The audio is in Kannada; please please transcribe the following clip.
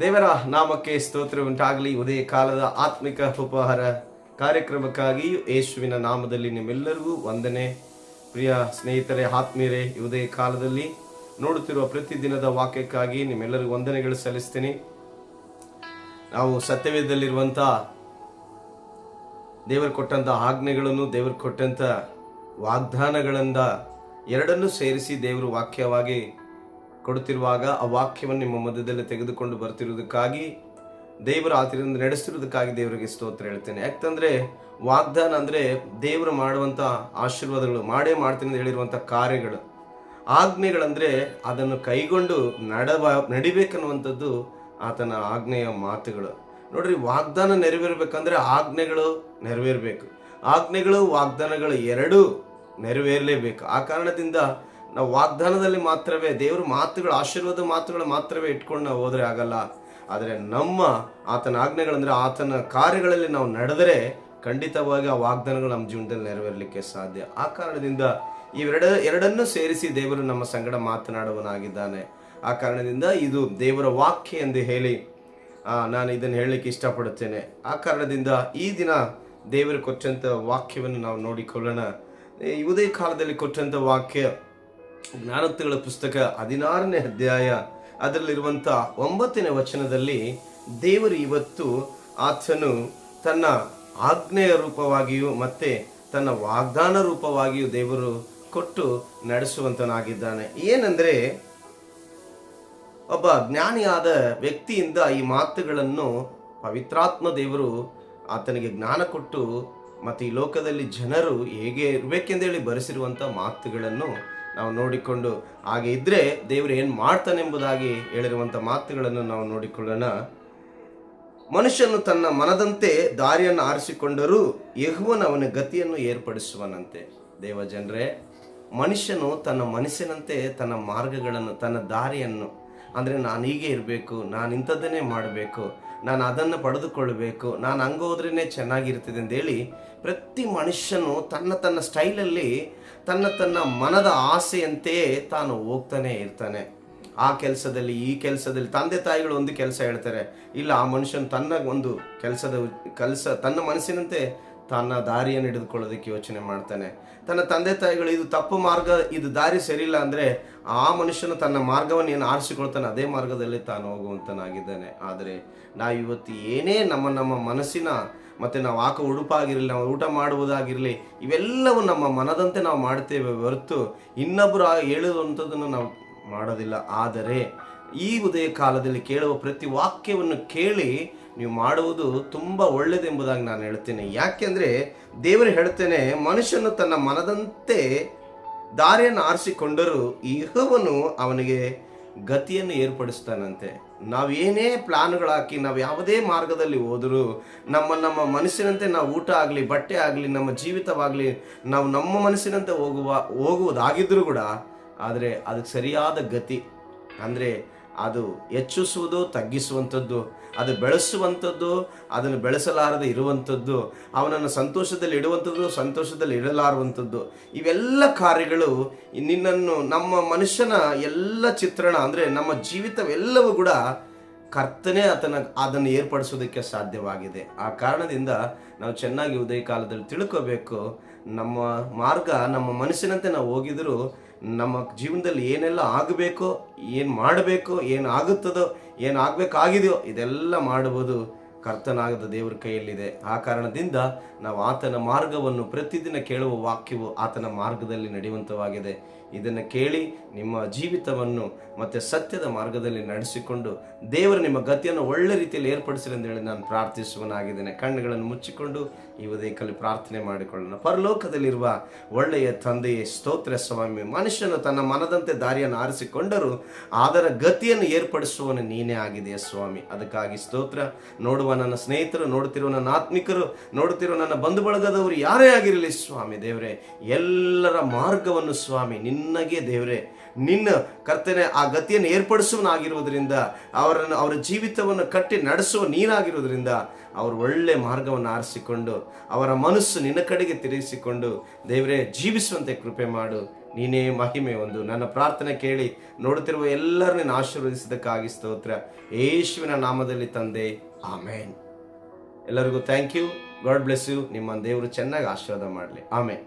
ದೇವರ ನಾಮಕ್ಕೆ ಸ್ತೋತ್ರ ಉಂಟಾಗಲಿ. ಉದಯ ಕಾಲದ ಆತ್ಮಿಕ ಉಪಹಾರ ಕಾರ್ಯಕ್ರಮಕ್ಕಾಗಿ ಯೇಸುವಿನ ನಾಮದಲ್ಲಿ ನಿಮ್ಮೆಲ್ಲರಿಗೂ ವಂದನೆ. ಪ್ರಿಯ ಸ್ನೇಹಿತರೇ, ಆತ್ಮೀಯರೇ ಉದಯ ಕಾಲದಲ್ಲಿ ನೋಡುತ್ತಿರುವ ಪ್ರತಿದಿನದ ವಾಕ್ಯಕ್ಕಾಗಿ ನಿಮ್ಮೆಲ್ಲರಿಗೂ ವಂದನೆಗಳು ಸಲ್ಲಿಸ್ತೀನಿ. ನಾವು ಸತ್ಯವೇದಲ್ಲಿರುವಂಥ ದೇವರು ಕೊಟ್ಟಂಥ ಆಜ್ಞೆಗಳನ್ನು, ದೇವರು ಕೊಟ್ಟಂಥ ವಾಗ್ದಾನಗಳಿಂದ ಎರಡನ್ನೂ ಸೇರಿಸಿ ದೇವರು ವಾಕ್ಯವಾಗಿ ಕೊಡುತ್ತಿರುವಾಗ ಆ ವಾಕ್ಯವನ್ನು ನಿಮ್ಮ ಮಧ್ಯದಲ್ಲಿ ತೆಗೆದುಕೊಂಡು ಬರ್ತಿರುವುದಕ್ಕಾಗಿ, ದೇವರ ಆತರಿಂದ ನಡೆಸ್ತಿರೋದಕ್ಕಾಗಿ ದೇವರಿಗೆ ಸ್ತೋತ್ರ ಹೇಳ್ತೇನೆ. ಯಾಕಂದ್ರೆ ವಾಗ್ದಾನ ಅಂದ್ರೆ ದೇವರು ಮಾಡುವಂತ ಆಶೀರ್ವಾದಗಳು, ಮಾಡೇ ಮಾಡ್ತೀನಿ ಅಂತ ಹೇಳಿರುವಂತ ಕಾರ್ಯಗಳು. ಆಜ್ಞೆಗಳಂದ್ರೆ ಅದನ್ನು ಕೈಗೊಂಡು ನಡವ, ನಡಿಬೇಕನ್ನುವಂಥದ್ದು ಆತನ ಆಜ್ಞೆಯ ಮಾತುಗಳು. ನೋಡ್ರಿ, ವಾಗ್ದಾನ ನೆರವೇರ್ಬೇಕಂದ್ರೆ ಆಜ್ಞೆಗಳು ನೆರವೇರ್ಬೇಕು. ಆಜ್ಞೆಗಳು, ವಾಗ್ದಾನಗಳು ಎರಡೂ ನೆರವೇರಲೇಬೇಕು. ಆ ಕಾರಣದಿಂದ ನಾವು ವಾಗ್ದಾನದಲ್ಲಿ ಮಾತ್ರವೇ, ದೇವರ ಮಾತುಗಳು, ಆಶೀರ್ವಾದ ಮಾತುಗಳು ಮಾತ್ರವೇ ಇಟ್ಕೊಂಡು ನಾವು ಹೋದ್ರೆ ಆಗಲ್ಲ. ಆದರೆ ನಮ್ಮ ಆತನ ಆಜ್ಞೆಗಳಂದ್ರೆ ಆತನ ಕಾರ್ಯಗಳಲ್ಲಿ ನಾವು ನಡೆದರೆ ಖಂಡಿತವಾಗಿ ಆ ವಾಗ್ದಾನಗಳು ನಮ್ಮ ಜೀವನದಲ್ಲಿ ನೆರವೇರಲಿಕ್ಕೆ ಸಾಧ್ಯ. ಆ ಕಾರಣದಿಂದ ಇವೆರಡ, ಎರಡನ್ನೂ ಸೇರಿಸಿ ದೇವರು ನಮ್ಮ ಸಂಗಡ ಮಾತನಾಡುವನಾಗಿದ್ದಾನೆ. ಆ ಕಾರಣದಿಂದ ಇದು ದೇವರ ವಾಕ್ಯ ಎಂದು ಹೇಳಿ ನಾನು ಇದನ್ನು ಹೇಳಲಿಕ್ಕೆ ಇಷ್ಟಪಡುತ್ತೇನೆ. ಆ ಕಾರಣದಿಂದ ಈ ದಿನ ದೇವರು ಕೊಟ್ಟಂತ ವಾಕ್ಯವನ್ನು ನಾವು ನೋಡಿಕೊಳ್ಳೋಣ. ಉದಯ ಕಾಲದಲ್ಲಿ ಕೊಟ್ಟಂತ ವಾಕ್ಯ ಜ್ಞಾನೋಕ್ತಿಗಳ ಪುಸ್ತಕ ಹದಿನಾರನೇ ಅಧ್ಯಾಯ ಅದರಲ್ಲಿರುವಂಥ ಒಂಬತ್ತನೇ ವಚನದಲ್ಲಿ ದೇವರು ಇವತ್ತು ಆತನು ತನ್ನ ಆಜ್ಞೆಯ ರೂಪವಾಗಿಯೂ ಮತ್ತೆ ತನ್ನ ವಾಗ್ದಾನ ರೂಪವಾಗಿಯೂ ದೇವರು ಕೊಟ್ಟು ನಡೆಸುವಂತನಾಗಿದ್ದಾನೆ. ಏನಂದ್ರೆ ಒಬ್ಬ ಜ್ಞಾನಿಯಾದ ವ್ಯಕ್ತಿಯಿಂದ ಈ ಮಾತುಗಳನ್ನು ಪವಿತ್ರಾತ್ಮ ದೇವರು ಆತನಿಗೆ ಜ್ಞಾನ ಕೊಟ್ಟು ಮತ್ತು ಈ ಲೋಕದಲ್ಲಿ ಜನರು ಹೇಗೆ ಇರಬೇಕೆಂದೇಳಿ ಬರೆಸಿರುವಂಥ ಮಾತುಗಳನ್ನು ನಾವು ನೋಡಿಕೊಂಡು ಹಾಗೆ ಇದ್ರೆ ದೇವರು ಏನು ಮಾಡ್ತಾನೆಂಬುದಾಗಿ ಹೇಳಿರುವಂಥ ಮಾತುಗಳನ್ನು ನಾವು ನೋಡಿಕೊಳ್ಳೋಣ. ಮನುಷ್ಯನು ತನ್ನ ಮನದಂತೆ ದಾರಿಯನ್ನು ಆರಿಸಿಕೊಂಡರೂ ಯಹುವನ ಅವನ ಗತಿಯನ್ನು ಏರ್ಪಡಿಸುವನಂತೆ. ದೇವ ಜನರೇ ಮನುಷ್ಯನು ತನ್ನ ಮನಸ್ಸಿನಂತೆ ತನ್ನ ಮಾರ್ಗಗಳನ್ನು, ತನ್ನ ದಾರಿಯನ್ನು ಅಂದರೆ ನಾನು ಹೀಗೆ ಇರಬೇಕು, ನಾನು ಇಂಥದ್ದನ್ನೇ ಮಾಡಬೇಕು, ನಾನು ಅದನ್ನು ಪಡೆದುಕೊಳ್ಳಬೇಕು ನಾನು ಹಂಗೆ ಹೋದ್ರೇ ಚೆನ್ನಾಗಿರ್ತದೆ ಅಂತೇಳಿ ಪ್ರತಿ ಮನುಷ್ಯನು ತನ್ನ ತನ್ನ ಸ್ಟೈಲಲ್ಲಿ ತನ್ನ ತನ್ನ ಮನದ ಆಸೆಯಂತೆಯೇ ತಾನು ಹೋಗ್ತಾನೆ ಇರ್ತಾನೆ. ಆ ಕೆಲಸದಲ್ಲಿ, ಈ ಕೆಲಸದಲ್ಲಿ ತಂದೆ ತಾಯಿಗಳು ಒಂದು ಕೆಲಸ ಹೇಳ್ತಾರೆ, ಇಲ್ಲ ಆ ಮನುಷ್ಯನು ತನ್ನ ಒಂದು ಕೆಲಸದ ಕೆಲಸ ತನ್ನ ಮನಸ್ಸಿನಂತೆ ತನ್ನ ದಾರಿಯನ್ನು ಹಿಡಿದುಕೊಳ್ಳೋದಕ್ಕೆ ಯೋಚನೆ ಮಾಡ್ತಾನೆ. ತನ್ನ ತಂದೆ ತಾಯಿಗಳು, ಇದು ತಪ್ಪು ಮಾರ್ಗ, ಇದು ದಾರಿ ಸರಿಯಿಲ್ಲ ಅಂದರೆ ಆ ಮನುಷ್ಯನು ತನ್ನ ಮಾರ್ಗವನ್ನು ಏನು ಆರಿಸಿಕೊಳ್ತಾನೆ, ಅದೇ ಮಾರ್ಗದಲ್ಲಿ ತಾನು ಹೋಗುವಂತನಾಗಿದ್ದಾನೆ. ಆದರೆ ನಾವು ಇವತ್ತು ಏನೇ ನಮ್ಮ ನಮ್ಮ ಮನಸ್ಸಿನ, ಮತ್ತು ನಾವು ಹಾಕೋ ಉಡುಪಾಗಿರಲಿ, ನಾವು ಊಟ ಮಾಡುವುದಾಗಿರಲಿ, ಇವೆಲ್ಲವೂ ನಮ್ಮ ಮನದಂತೆ ನಾವು ಮಾಡ್ತೇವೆ ಹೊರತು ಇನ್ನೊಬ್ಬರು ಹೇಳುವಂಥದ್ದನ್ನು ನಾವು ಮಾಡೋದಿಲ್ಲ. ಆದರೆ ಈ ಉದಯ ಕಾಲದಲ್ಲಿ ಕೇಳುವ ಪ್ರತಿ ವಾಕ್ಯವನ್ನು ಕೇಳಿ ನೀವು ಮಾಡುವುದು ತುಂಬ ಒಳ್ಳೆಯದೆಂಬುದಾಗಿ ನಾನು ಹೇಳ್ತೇನೆ. ಯಾಕೆಂದರೆ ದೇವರು ಹೇಳ್ತೇನೆ, ಮನುಷ್ಯನು ತನ್ನ ಮನದಂತೆ ದಾರಿಯನ್ನು ಆರಿಸಿಕೊಂಡರೂ ಇಹವನು ಅವನಿಗೆ ಗತಿಯನ್ನು ಏರ್ಪಡಿಸ್ತಾನಂತೆ. ನಾವು ಏನೇ ಪ್ಲಾನ್ಗಳು ಹಾಕಿ, ನಾವು ಯಾವುದೇ ಮಾರ್ಗದಲ್ಲಿ ಹೋದರೂ ನಮ್ಮ ನಮ್ಮ ಮನಸ್ಸಿನಂತೆ ನಾವು ಊಟ ಆಗಲಿ, ಬಟ್ಟೆ ಆಗಲಿ, ನಮ್ಮ ಜೀವಿತವಾಗಲಿ, ನಾವು ನಮ್ಮ ಮನಸ್ಸಿನಂತೆ ಹೋಗುವ ಹೋಗುವುದಾಗಿದ್ದರೂ ಕೂಡ, ಆದರೆ ಅದಕ್ಕೆ ಸರಿಯಾದ ಗತಿ ಅಂದರೆ ಅದು ಹೆಚ್ಚಿಸುವುದು, ತಗ್ಗಿಸುವಂಥದ್ದು, ಅದು ಬೆಳೆಸುವಂಥದ್ದು, ಅದನ್ನು ಬೆಳೆಸಲಾರದೆ ಇರುವಂಥದ್ದು, ಅವನನ್ನು ಸಂತೋಷದಲ್ಲಿ ಇಡುವಂಥದ್ದು, ಸಂತೋಷದಲ್ಲಿ ಇಡಲಾರುವಂಥದ್ದು. ಇವೆಲ್ಲ ಕಾರ್ಯಗಳು ನಿನ್ನನ್ನು, ನಮ್ಮ ಮನುಷ್ಯನ ಎಲ್ಲ ಚಿತ್ರಣ ಅಂದರೆ ನಮ್ಮ ಜೀವಿತವೆಲ್ಲವೂ ಕೂಡ ಕರ್ತನೇ ಆತನ, ಅದನ್ನು ಏರ್ಪಡಿಸೋದಕ್ಕೆ ಸಾಧ್ಯವಾಗಿದೆ. ಆ ಕಾರಣದಿಂದ ನಾವು ಚೆನ್ನಾಗಿ ಉದಯ ಕಾಲದಲ್ಲಿ ತಿಳ್ಕೋಬೇಕು. ನಮ್ಮ ಮಾರ್ಗ ನಮ್ಮ ಮನಸ್ಸಿನಂತೆ ನಾವು ಹೋಗಿದರೂ ನಮ್ಮ ಜೀವನದಲ್ಲಿ ಏನೆಲ್ಲ ಆಗಬೇಕೋ ಏನು ಮಾಡಬೇಕೋ ಏನು ಆಗುತ್ತದೋ ಏನು ಆಗಬೇಕಾಗಿದೆಯೋ ಇದೆಲ್ಲ ಮಾಡುವುದು ಕರ್ತನಾಗದ ದೇವರ ಕೈಯಲ್ಲಿದೆ. ಆ ಕಾರಣದಿಂದ ನಾವು ಆತನ ಮಾರ್ಗವನ್ನು ಪ್ರತಿದಿನ ಕೇಳುವ ವಾಕ್ಯವು ಆತನ ಮಾರ್ಗದಲ್ಲಿ ನಡೆಯುವಂಥವಾಗಿದೆ ಇದನ್ನು ಕೇಳಿ ನಿಮ್ಮ ಜೀವಿತವನ್ನು ಮತ್ತು ಸತ್ಯದ ಮಾರ್ಗದಲ್ಲಿ ನಡೆಸಿಕೊಂಡು ದೇವರು ನಿಮ್ಮ ಗತಿಯನ್ನು ಒಳ್ಳೆ ರೀತಿಯಲ್ಲಿ ಏರ್ಪಡಿಸಲಿ ಅಂತ ಹೇಳಿ ನಾನು ಪ್ರಾರ್ಥಿಸುವನಾಗಿದ್ದೇನೆ ಕಣ್ಣುಗಳನ್ನು ಮುಚ್ಚಿಕೊಂಡು ಈ ಉದಯಕಲ್ಲಿ ಪ್ರಾರ್ಥನೆ ಮಾಡಿಕೊಳ್ಳೋಣ. ಪರಲೋಕದಲ್ಲಿರುವ ಒಳ್ಳೆಯ ತಂದೆಯೇ, ಸ್ತೋತ್ರ ಸ್ವಾಮಿ, ಮನುಷ್ಯನು ತನ್ನ ಮನದಂತೆ ದಾರಿಯನ್ನು ಆರಿಸಿಕೊಂಡರೂ ಅದರ ಗತಿಯನ್ನು ಏರ್ಪಡಿಸುವನು ನೀನೇ ಆಗಿದೆಯಾ ಸ್ವಾಮಿ? ಅದಕ್ಕಾಗಿ ಸ್ತೋತ್ರ. ನೋಡುವ ನನ್ನ ಸ್ನೇಹಿತರು ನೋಡ್ತಿರೋ ನನ್ನ ಆತ್ಮಿಕರು ನೋಡ್ತಿರೋ ನನ್ನ ಬಂಧು ಬಳಗದವರು ಯಾರೇ ಆಗಿರಲಿ, ಸ್ವಾಮಿ ದೇವರೇ, ಎಲ್ಲರ ಮಾರ್ಗವನ್ನು ಸ್ವಾಮಿ ನಿನ್ನಗೆ ದೇವರೇ. ನಿನ್ನ ಕರ್ತನೆ ಆ ಗತಿಯನ್ನು ಏರ್ಪಡಿಸುವನಾಗಿರುವುದರಿಂದ ಅವರನ್ನು ಅವರ ಜೀವಿತವನ್ನು ಕಟ್ಟಿ ನಡೆಸುವ ನೀನಾಗಿರುವುದರಿಂದ, ಅವರು ಒಳ್ಳೆ ಮಾರ್ಗವನ್ನು ಆರಿಸಿಕೊಂಡು, ಅವರ ಮನಸ್ಸು ನಿನ್ನ ಕಡೆಗೆ ತಿರುಗಿಸಿಕೊಂಡು, ದೇವರೇ, ಜೀವಿಸುವಂತೆ ಕೃಪೆ ಮಾಡು. ನೀನೇ ಮಹಿಮೆ ಒಂದು. ನನ್ನ ಪ್ರಾರ್ಥನೆ ಕೇಳಿ ನೋಡುತ್ತಿರುವ ಎಲ್ಲರನ್ನ ಆಶೀರ್ವದಿಸಿದ್ದಕ್ಕಾಗಿ ಸ್ತೋತ್ರ. ಯೇಸುವಿನ ನಾಮದಲ್ಲಿ ತಂದೆ ಆಮೇನ್ ಎಲ್ಲರಿಗೂ thank you God bless you ನಿಮ್ಮ ದೇವರು ಚೆನ್ನಾಗಿ ಆಶೀರ್ವಾದ ಮಾಡಲಿ. ಆಮೇನ್